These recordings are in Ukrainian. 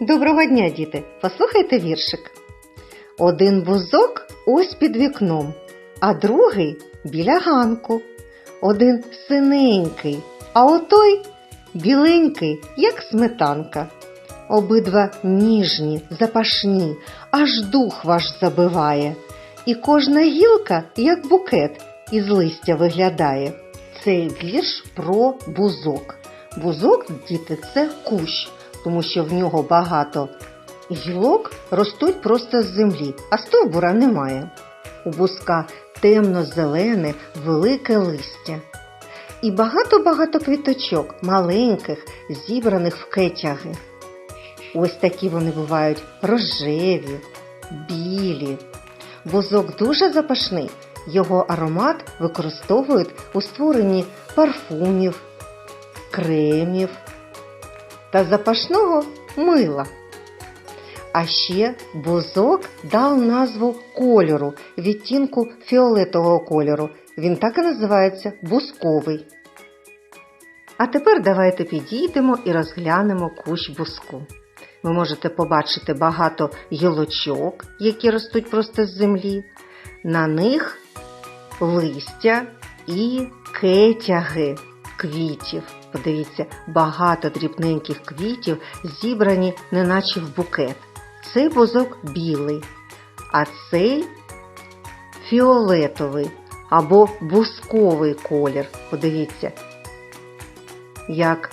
Доброго дня, діти! Послухайте віршик. Один бузок ось під вікном, а другий біля ганку. Один синенький, а отой біленький, як сметанка. Обидва ніжні, запашні, аж дух ваш забиває. І кожна гілка, як букет, із листя виглядає. Цей вірш про бузок. Бузок, діти, це кущ, тому що в нього багато гілок ростуть просто з землі, а стовбура немає. У бузка темно-зелене, велике листя. І багато-багато квіточок, маленьких, зібраних в кетяги. Ось такі вони бувають рожеві, білі. Бузок дуже запашний. Його аромат використовують у створенні парфумів, кремів та запашного мила. А ще бузок дав назву кольору, відтінку фіолетового кольору. Він так і називається бузковий. А тепер давайте підійдемо і розглянемо кущ бузку. Ви можете побачити багато гілочок, які ростуть просто з землі. На них листя і кетяги квітів. Подивіться, багато дрібненьких квітів зібрані, неначе в букет. Цей бузок білий, а цей фіолетовий або бусковий колір. Подивіться, як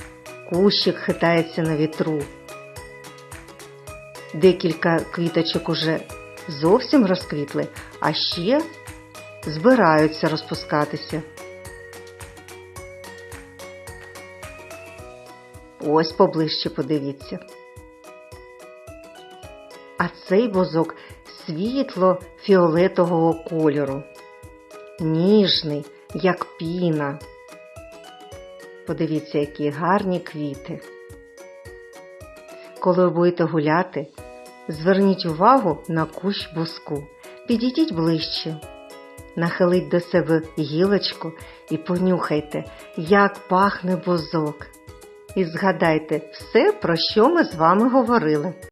кущик хитається на вітру. Декілька квіточок уже зовсім розквітли, а ще збираються розпускатися. Ось поближче подивіться. А цей бузок світло фіолетового кольору, ніжний, як піна. Подивіться, які гарні квіти. Коли ви будете гуляти, зверніть увагу на кущ буску. Підійдіть ближче, нахиліть до себе гілочку і понюхайте, як пахне бузок. І згадайте все, про що ми з вами говорили.